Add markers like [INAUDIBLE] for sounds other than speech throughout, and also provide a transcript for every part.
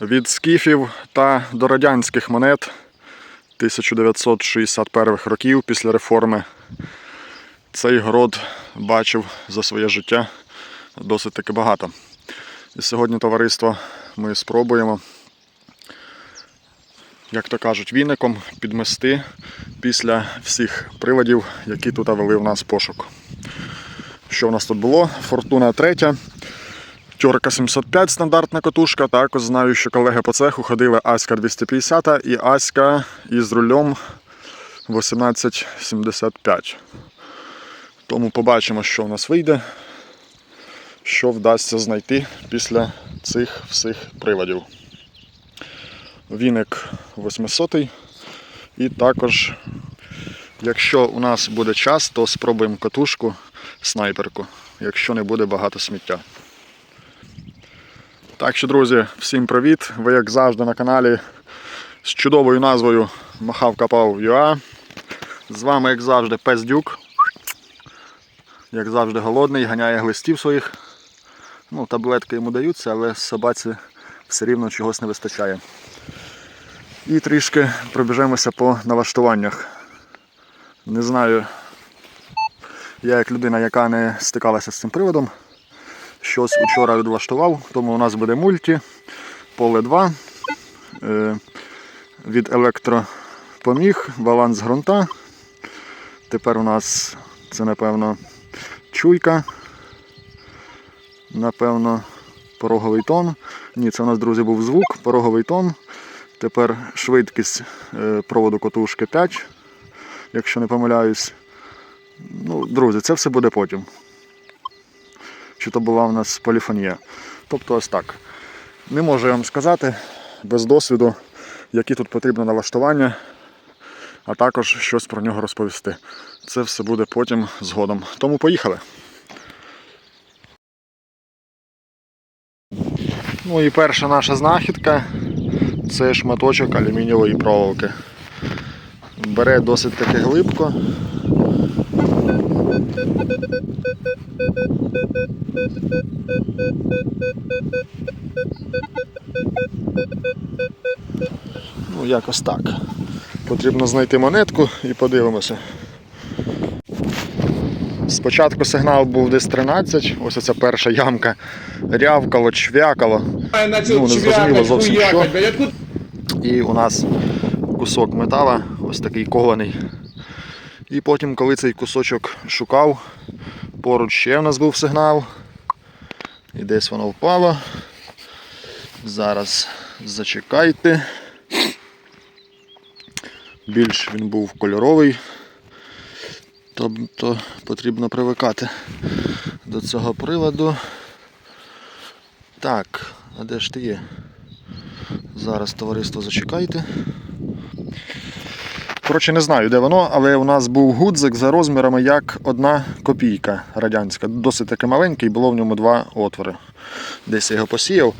Від скіфів та дорадянських монет 1961 років після реформи цей город бачив за своє життя досить таки багато. І сьогодні товариство ми спробуємо, як то кажуть, віником підмести після всіх приладів, які тут вели в нас пошук. Що в нас тут було? Фортуна третя. Тьорка 705 стандартна катушка. Також знаю, що колеги по цеху ходили Аська 250 і Аська із рулем 1875. Тому побачимо, що в нас вийде, що вдасться знайти після цих всіх приладів. Віник 800 і також, якщо у нас буде час, то спробуємо катушку снайперку, якщо не буде багато сміття. Так що, друзі, всім привіт! Ви, як завжди, на каналі з чудовою назвою ЮА. З вами, як завжди, пес Дюк. Як завжди, голодний, ганяє глистів своїх. Ну, таблетки йому даються, але собаці все рівно чогось не вистачає. І трішки пробіжемося по налаштуваннях. Не знаю, я як людина, яка не стикалася з цим приводом, щось вчора відлаштував, тому у нас буде мульті, поле 2, е, від електропоміг, баланс ґрунта. Тепер у нас це, напевно, чуйка, напевно, пороговий тон. Ні, це у нас, друзі, був звук, пороговий тон. Тепер швидкість е, проводу котушки 5, якщо не помиляюсь. Ну, друзі, це все буде потім чи то була в нас поліфонія. Тобто ось так. Не можу я вам сказати без досвіду, які тут потрібно налаштування, а також щось про нього розповісти. Це все буде потім згодом. Тому поїхали. Ну і перша наша знахідка це шматочок алюмінієвої проволоки. Бере досить таки глибко. Ну, якось так. Потрібно знайти монетку і подивимося. Спочатку сигнал був десь 13, ось оця перша ямка. Рявкало, чвякало. Ну, не зрозуміло зовсім що. І у нас кусок метала, ось такий кований. І потім, коли цей кусочок шукав, поруч ще в нас був сигнал. І десь воно впало. Зараз зачекайте. Більш він був кольоровий. Тобто потрібно привикати до цього приладу. Так, а де ж ти є? Зараз товариство зачекайте. Коротше, не знаю, де воно, але у нас був гудзик за розмірами як одна копійка радянська. Досить таки маленький, було в ньому два отвори. Десь я його посіяв,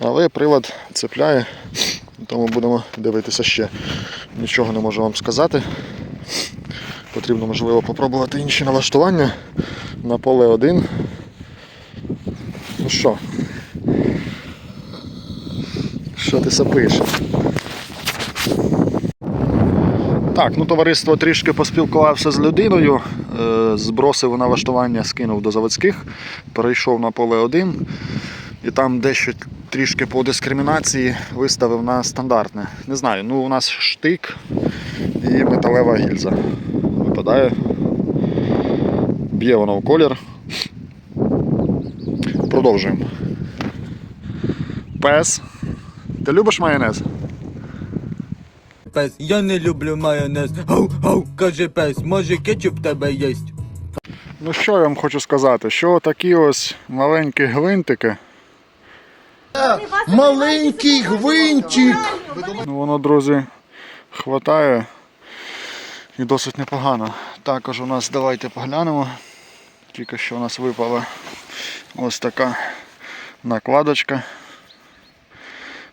але прилад цепляє, тому будемо дивитися ще. Нічого не можу вам сказати. Потрібно, можливо, попробувати інші налаштування на поле 1. Ну що? Що ти сапиш? Так, ну товариство трішки поспілкувався з людиною, е, збросив налаштування, скинув до заводських, перейшов на поле 1 і там дещо трішки по дискримінації виставив на стандартне. Не знаю, ну у нас штик і металева гільза. Випадає. Б'є воно в колір. Продовжуємо. Пес. Ти любиш майонез? Пес, я не люблю майонез. Гау, гау, каже пес, може кетчуп в тебе єсть? Ну що я вам хочу сказати, що такі ось маленькі гвинтики, Маленький гвинтик. ну воно, друзі, хватає і досить непогано. Також у нас давайте поглянемо. Тільки що у нас випала ось така накладочка.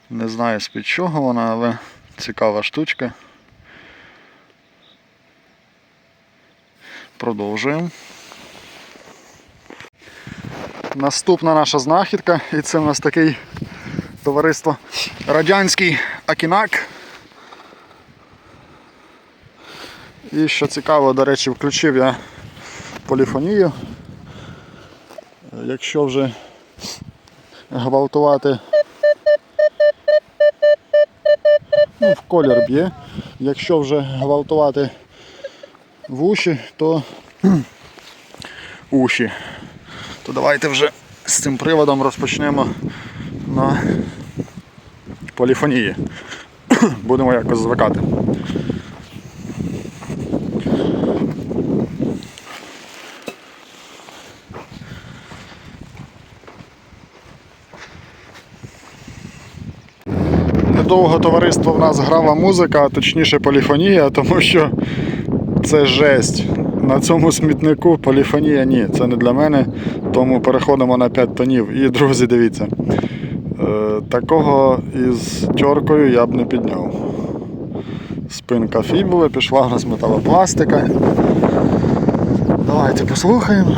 Не знаю з-під чого вона, але цікава штучка. Продовжуємо. Наступна наша знахідка, і це в нас такий товариство Радянський Акінак. І що цікаво, до речі, включив я поліфонію. Якщо вже гвалтувати, ну, в колір б'є. Якщо вже гвалтувати в уші, то [CLEARS THROAT] уші. То давайте вже з цим приводом розпочнемо на поліфонії. [CLEARS THROAT] Будемо якось звикати. Недовго товариство в нас грала музика, а точніше поліфонія, тому що це жесть. На цьому смітнику поліфонія ні, це не для мене. Тому переходимо на 5 тонів. І, друзі, дивіться, е, такого із тьоркою я б не підняв. Спинка фібули, пішла у нас металопластика. Давайте послухаємо.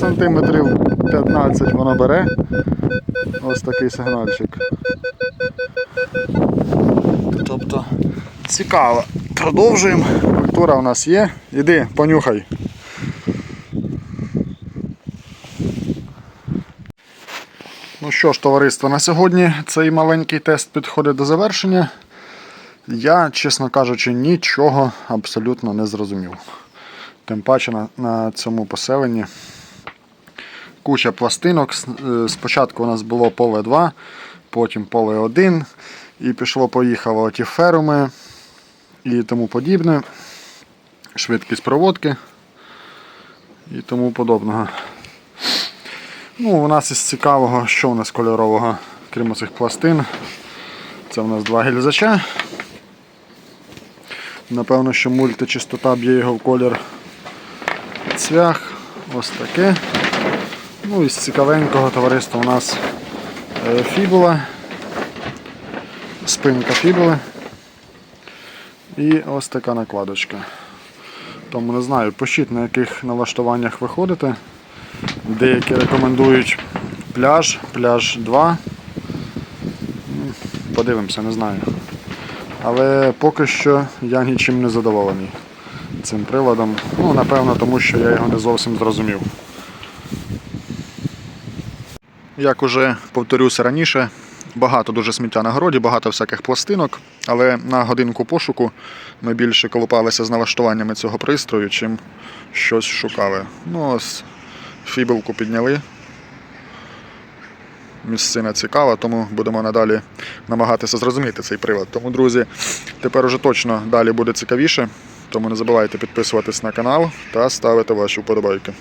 Сантиметрів 15 воно бере. Ось такий сигнальчик. Тобто цікаво. Продовжуємо. Культура у нас є. Іди, понюхай. Ну що ж, товариство, на сьогодні цей маленький тест підходить до завершення. Я, чесно кажучи, нічого абсолютно не зрозумів. Тим паче на, на цьому поселенні куча пластинок. Е, Спочатку у нас було поле 2, потім поле 1, і пішло-поїхало ті феруми і тому подібне. Швидкість проводки і тому подобного. Ну, у нас із цікавого, що у нас кольорового, крім цих пластин. Це у нас два гільзача. Напевно, що мультичистота б'є його в колір цвях. Ось таке. Ну і з цікавенького товариства у нас е, фібула, спинка фібули і ось така накладочка. Тому не знаю, пишіть на яких налаштуваннях ви ходите. Деякі рекомендують пляж, пляж 2. Ну, Подивимося, не знаю. Але поки що я нічим не задоволений цим приладом. Ну, напевно, тому що я його не зовсім зрозумів. Як уже повторюся раніше, багато дуже сміття на городі, багато всяких пластинок, але на годинку пошуку ми більше колупалися з налаштуваннями цього пристрою, чим щось шукали. Ну ось фібулку підняли. Місцина цікава, тому будемо надалі намагатися зрозуміти цей привод. Тому, друзі, тепер уже точно далі буде цікавіше. Тому не забувайте підписуватись на канал та ставити ваші вподобайки.